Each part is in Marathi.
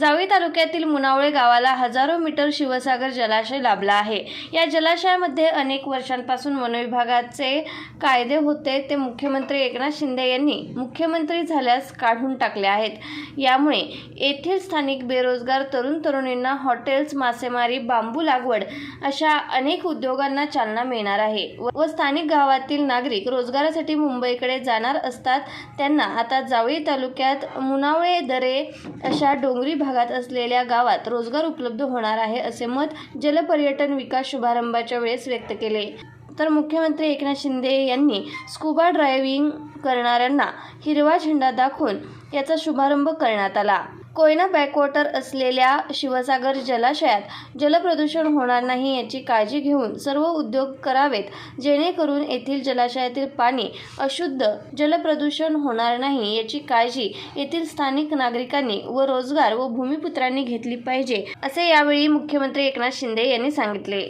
जावळी तालुक्यातील मुनावळे गावाला हजारो मीटर शिवसागर जलाशय लाभला आहे. या जलाशयामध्ये अनेक वर्षांपासून वनविभागाचे कायदे होते. ते मुख्यमंत्री एकनाथ शिंदे यांनी मुख्यमंत्री झाल्यास काढून टाकले आहेत. यामुळे येथील स्थानिक बेरोजगार तरुण तरुणींना हॉटेल्स मासेमारी बांबू लागवड अशा अनेक उद्योगांना चालना मिळणार आहे व व स्थानिक गावातील नागरिक रोजगारासाठी मुंबईकडे जाणार असतात. त्यांना आता जावळी तालुक्यात मुनावळे दरे अशा डोंगरी भागात असलेल्या गावात रोजगार उपलब्ध होणार आहे असे मत जलपर्यटन विकास शुभारंभाच्या वेळेस व्यक्त केले. तर मुख्यमंत्री एकनाथ शिंदे यांनी स्कुबा ड्रायव्हिंग करणाऱ्यांना हिरवा झेंडा दाखवून याचा शुभारंभ करण्यात आला. कोयना बॅकवॉटर असलेल्या शिवसागर जलाशयात जलप्रदूषण होणार नाही याची काळजी घेऊन सर्व उद्योग करावेत जेणेकरून येथील जलाशयातील पाणी अशुद्ध जलप्रदूषण होणार नाही याची काळजी येथील स्थानिक नागरिकांनी व रोजगार व भूमिपुत्रांनी घेतली पाहिजे असे यावेळी मुख्यमंत्री एकनाथ शिंदे यांनी सांगितले.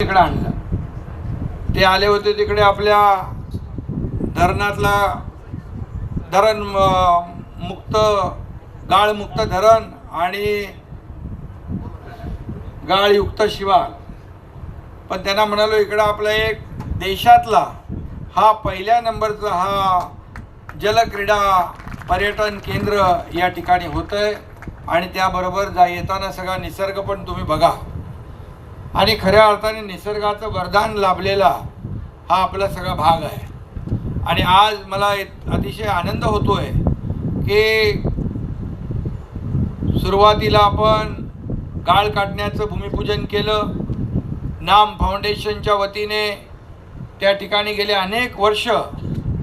तिकडे आणलं. ते आले होते तिकडे आपल्या धरणातला धरण मुक्त गाळमुक्त धरण आणि गाळयुक्त शिवार पण त्यांना म्हणालो इकडं आपला एक देशातला हा पहिल्या नंबरचा हा जलक्रीडा पर्यटन केंद्र या ठिकाणी होतं आहे आणि त्याबरोबर जा येताना सगळा निसर्ग पण तुम्ही बघा. आणि खऱ्या अर्थाने निसर्गाचं वरदान लाभलेला हा आपला सगळा भाग आहे. आणि आज मला अतिशय आनंद होतो आहे की सुरुवातीला आपण गाळ काढण्याचं भूमिपूजन केलं. नाम फाउंडेशनच्या वतीने त्या ठिकाणी गेले अनेक वर्ष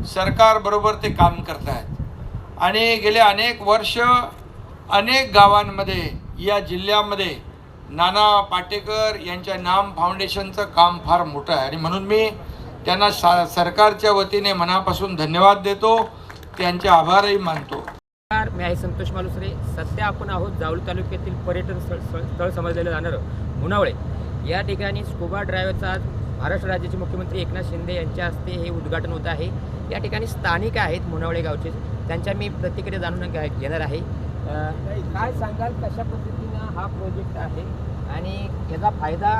सरकारबरोबर ते काम करत आहेत आणि गेले अनेक वर्ष अनेक गावांमध्ये या जिल्ह्यामध्ये नाना पाटेकर यांच्या नाम फाउंडेशनचं काम फार मोठं आहे. आणि म्हणून मी त्यांना सा सरकारच्या वतीने मनापासून धन्यवाद देतो. त्यांचे आभारही मानतो. मी आहे संतोष मालुसरे. सध्या आपण आहोत जावळी तालुक्यातील पर्यटन स्थळ स्थळ समजलेलं जाणारं मुनावळे. या ठिकाणी स्कुबा ड्रायव्हरचा आज महाराष्ट्र राज्याचे मुख्यमंत्री एकनाथ शिंदे यांच्या हस्ते हे उद्घाटन होत आहे. या ठिकाणी स्थानिक आहेत मुनावळे गावचे. त्यांच्या मी प्रतिक्रिया जाणून घ्या- घेणार आहे. काय सांगाल कशा पद्धतीनं हा प्रोजेक्ट आहे? आणि याचा फायदा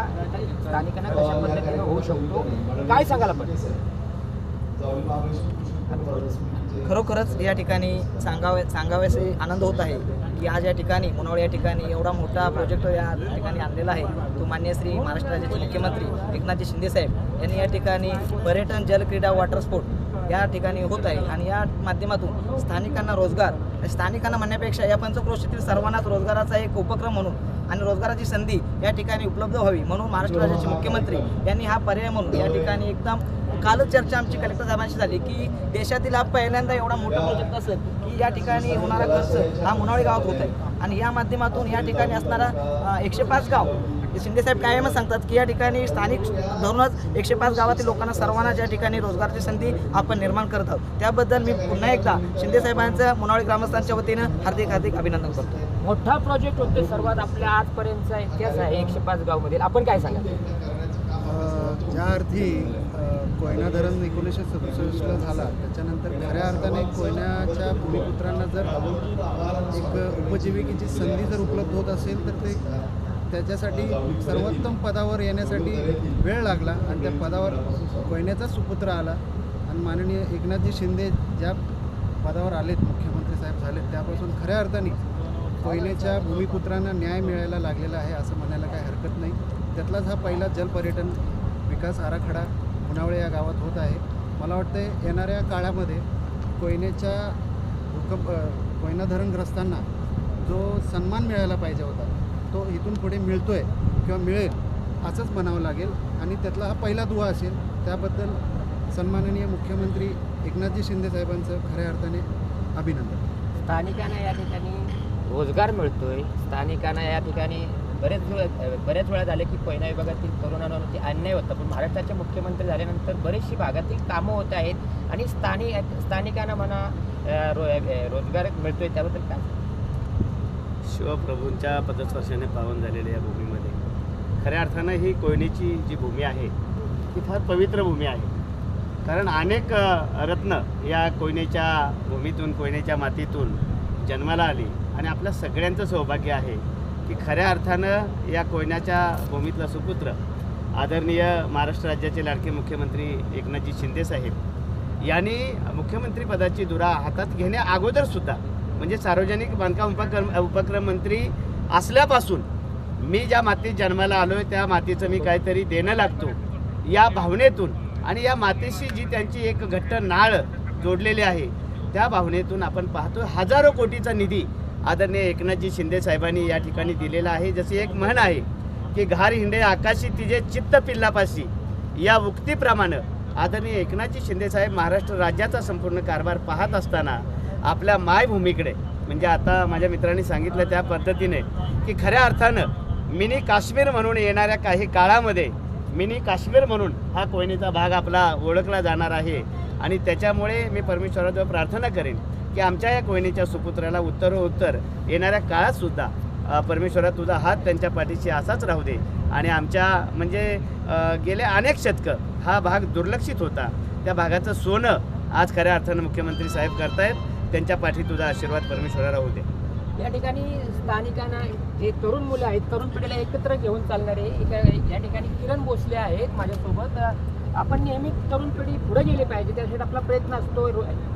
स्थानिकांना कशा पद्धतीनं होऊ शकतो? काय सांगाल आपण? खरोखरच या ठिकाणी सांगावे सांगावेसे आनंद होत आहे की आज या ठिकाणी मुनावळ या ठिकाणी एवढा मोठा प्रोजेक्ट या ठिकाणी आणलेला आहे. तो मान्य श्री महाराष्ट्र राज्याचे मुख्यमंत्री एकनाथजी शिंदेसाहेब यांनी या ठिकाणी पर्यटन जलक्रीडा वॉटर स्पोर्ट या ठिकाणी होत आहे आणि या माध्यमातून स्थानिकांना रोजगार स्थानिकांना म्हणण्यापेक्षा या पंचक्रोशीतील सर्वांनाच रोजगाराचा एक उपक्रम म्हणून आणि रोजगाराची संधी या ठिकाणी उपलब्ध व्हावी म्हणून महाराष्ट्र राज्याचे मुख्यमंत्री यांनी हा पर्याय म्हणून या ठिकाणी एकदम कालच चर्चा आमची कलेक्टर साहेबांशी झाली की देशातील हा पहिल्यांदा एवढा मोठा प्रोजेक्ट असेल की या ठिकाणी होणारा खर्च हा मुनावळी गावात होत आहे. आणि या माध्यमातून या ठिकाणी असणारा एकशे पाच गाव शिंदेसाहेब कायमच सांगतात की या ठिकाणी स्थानिक धरूनच एकशे पाच गावातील लोकांना सर्वांना ज्या ठिकाणी रोजगाराची संधी आपण निर्माण करत आहोत. त्याबद्दल मी पुन्हा एकदा शिंदेसाहेबांचं मुनावळी ग्रामस्थांच्या वतीनं हार्दिक हार्दिक अभिनंदन करतो. मोठा प्रोजेक्ट होतो सर्वात आपल्या आजपर्यंतचा इतिहास आहे एकशे पाच गावमधील. आपण काय सांगाल? अ, ज्या अर्थी कोयना धरण एकोणीसशे सदुसष्टला झाला. त्याच्यानंतर खऱ्या अर्थाने कोयनाच्या भूमिपुत्रांना जर एक उपजीविकेची संधी जर उपलब्ध होत असेल तर ते त्याच्यासाठी सर्वोत्तम पदावर येण्यासाठी वेळ लागला आणि त्या पदावर कोयन्याचा सुपुत्र आला. आणि माननीय एकनाथजी शिंदे ज्या पदावर आलेत मुख्यमंत्री साहेब झालेत त्यापासून खऱ्या अर्थाने कोयनेच्या भूमिपुत्रांना न्याय मिळायला लागलेला आहे असं म्हणायला काही हरकत नाही. त्यातलाच हा पहिला जलपर्यटन विकास आराखडा पुनावळे या गावात होत आहे. मला वाटतं येणाऱ्या काळामध्ये कोयनेच्या भूकंप कोयना धरणग्रस्तांना जो सन्मान मिळायला पाहिजे होता तो इथून पुढे मिळतो आहे किंवा मिळेल असंच म्हणावं लागेल. आणि त्यातला हा पहिला दुवा असेल त्याबद्दल सन्माननीय मुख्यमंत्री एकनाथजी शिंदे साहेबांचं खऱ्या अर्थाने अभिनंदन. स्थानिकांना या ठिकाणी रोजगार मिळतोय. स्थानिकांना या ठिकाणी बरेच वेळ बऱ्याच वेळा झाले की कोयना विभागातील तरुणांवरती अन्याय होता. पण महाराष्ट्राचे मुख्यमंत्री झाल्यानंतर बरेचशी भागातील कामं होत आहेत आणि स्थानिक स्थानिकांना म्हणा रो रोजगार मिळतोय त्याबद्दल काय शिवप्रभूंच्या पदस्पर्शाने पावन झालेल्या या भूमीमध्ये खऱ्या अर्थानं ही कोयनेची जी भूमी आहे ती फार पवित्र भूमी आहे. कारण अनेक रत्न या कोयनेच्या भूमीतून कोयनेच्या मातीतून जन्माला आली आणि आपल्या सगळ्यांचं सौभाग्य आहे. की खऱ्या अर्थानं या कोयनाच्या भूमीतला सुपुत्र आदरणीय महाराष्ट्र राज्याचे लाडके मुख्यमंत्री एकनाथजी शिंदेसाहेब यांनी मुख्यमंत्रीपदाची धुरा हातात घेण्या अगोदरसुद्धा म्हणजे सार्वजनिक बांधकाम उपक्रम उपक्रम मंत्री असल्यापासून मी ज्या मातीत जन्माला आलो आहे त्या मातीचं मी काहीतरी देणं लागतो या भावनेतून आणि या मातीशी जी त्यांची एक घट्ट नाळ जोडलेली आहे त्या भावनेतून आपण पाहतो हजारो कोटीचा निधी आदरणीय एकनाथजी शिंदे साहेबांनी या ठिकाणी दिलेला आहे. जशी एक म्हण आहे की घार हिंडे आकाशी तिजे चित्त पिल्लापाशी. या उक्तीप्रमाणे आदरणीय एकनाथजी शिंदेसाहेब महाराष्ट्र राज्याचा संपूर्ण कारभार पाहत असताना आपल्या मायभूमीकडे म्हणजे आता माझ्या मित्रांनी सांगितलं त्या पद्धतीने की खऱ्या अर्थानं मिनी काश्मीर म्हणून येणाऱ्या काही काळामध्ये मिनी काश्मीर म्हणून हा कोयनेचा भाग आपला ओळखला जाणार आहे. आणि त्याच्यामुळे मी परमेश्वराजवळ प्रार्थना करेन. की आमच्या या कोयनेच्या सुपुत्राला उत्तरोत्तर येणाऱ्या काळातसुद्धा सुद्धा परमेश्वरा तुझा हात त्यांच्या पाठीशी असाच राहू दे. आणि आमच्या म्हणजे गेले अनेक शतकं हा भाग दुर्लक्षित होता. त्या भागाचं सोनं आज खऱ्या अर्थानं मुख्यमंत्री साहेब करतायत. त्यांच्या पाठी तुझा आशीर्वाद परमेश्वरा राहू दे. या ठिकाणी स्थानिकांना जे तरुण मुलं आहेत तरुण पिढीला एकत्र घेऊन चालणारे एका या ठिकाणी किरण भोसले आहेत माझ्यासोबत. आपण नेहमी तरुण पिढी पुढे गेली पाहिजे. त्यासाठी आपला प्रयत्न असतो.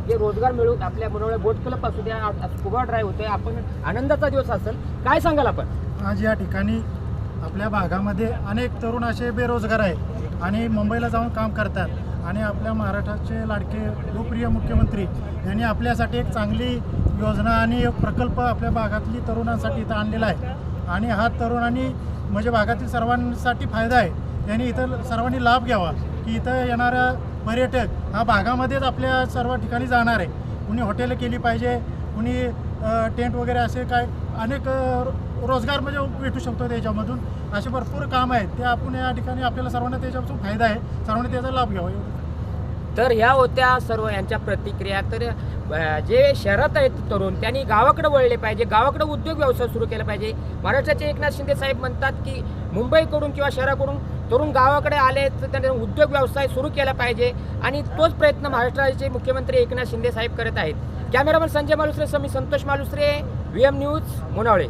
जे रोजगार मिळू आपल्या बनवल्या बोट क्लब असू द्या स्कुबा ड्राईव्ह होतोय आपण आनंदाचा दिवस असेल. काय सांगाल आपण? आज या ठिकाणी आपल्या भागामध्ये अनेक तरुण असे बेरोजगार आहेत आणि मुंबईला जाऊन काम करतात. आणि आपल्या महाराष्ट्राचे लाडके लोकप्रिय मुख्यमंत्री यांनी आपल्यासाठी एक चांगली योजना आणि एक प्रकल्प आपल्या भागातली तरुणांसाठी इथं आणलेला आहे. आणि हा तरुणांनी म्हणजे भागातील सर्वांसाठी फायदा आहे. त्यांनी इथं सर्वांनी लाभ घ्यावा. की इथं येणारा पर्यटक हा भागामध्येच आपल्या सर्व ठिकाणी जाणार आहे. कुणी हॉटेल केली पाहिजे कुणी टेंट वगैरे असे काय अनेक रो- रोजगार म्हणजे भेटू शकतो त्याच्यामधून. असे भरपूर काम आहेत. ते आपण या ठिकाणी आपल्याला सर्वांना त्याच्यापासून फायदा आहे. सर्वांनी त्याचा लाभ घ्यावा तर ह्या होत्या सर्व यांच्या प्रतिक्रिया. तर जे शहरात आहेत तरुण त्यांनी गावाकडे वळले पाहिजे. गावाकडे उद्योग व्यवसाय सुरू केला पाहिजे. महाराष्ट्राचे एकनाथ शिंदे साहेब म्हणतात की मुंबईकडून किंवा शहराकडून तरुण गावाकडे आले तर त्यांनी उद्योग व्यवसाय सुरू केला पाहिजे. आणि तोच प्रयत्न महाराष्ट्राचे मुख्यमंत्री एकनाथ शिंदे साहेब करत आहेत. कॅमेरामन संजय मालुसरे समी Santosh Malusare V M news Munavale.